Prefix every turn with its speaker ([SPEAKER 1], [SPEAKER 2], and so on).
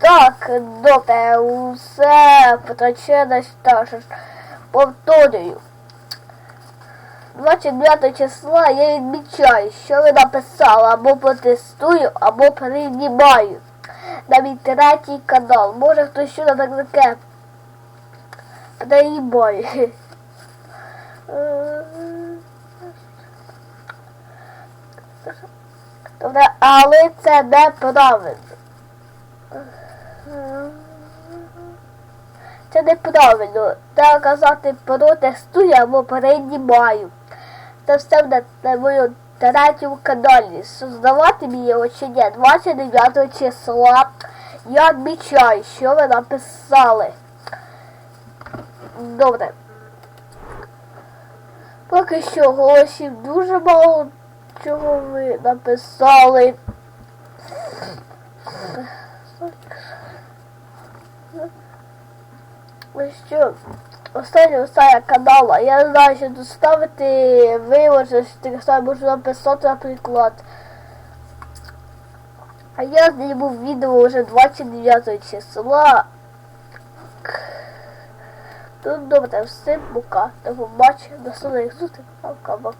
[SPEAKER 1] Так, добре, усе потрачено також. Повторюю. 29 числа я відмічаю, що ви написали, або протестую, або приймаю. На мій третій канал. Може хтось що так таке приймає. Добре, але це неправильно. Це неправильно. Треба казати протестую або приймаю. Це все на, на моєму третьому каналі. Создавати мені ні. 29 числа. Я відмічаю, що ви написали. Добре. Поки що голосів дуже мало чого ви написали. Що, останнє останнє канала. Я не знаю, що тут ставити виложити, так само можу написати, наприклад. А я зніму відео вже 29 числа. Ну добре, всім пока. До побачення, до наступних зустрічей. Пока-пока.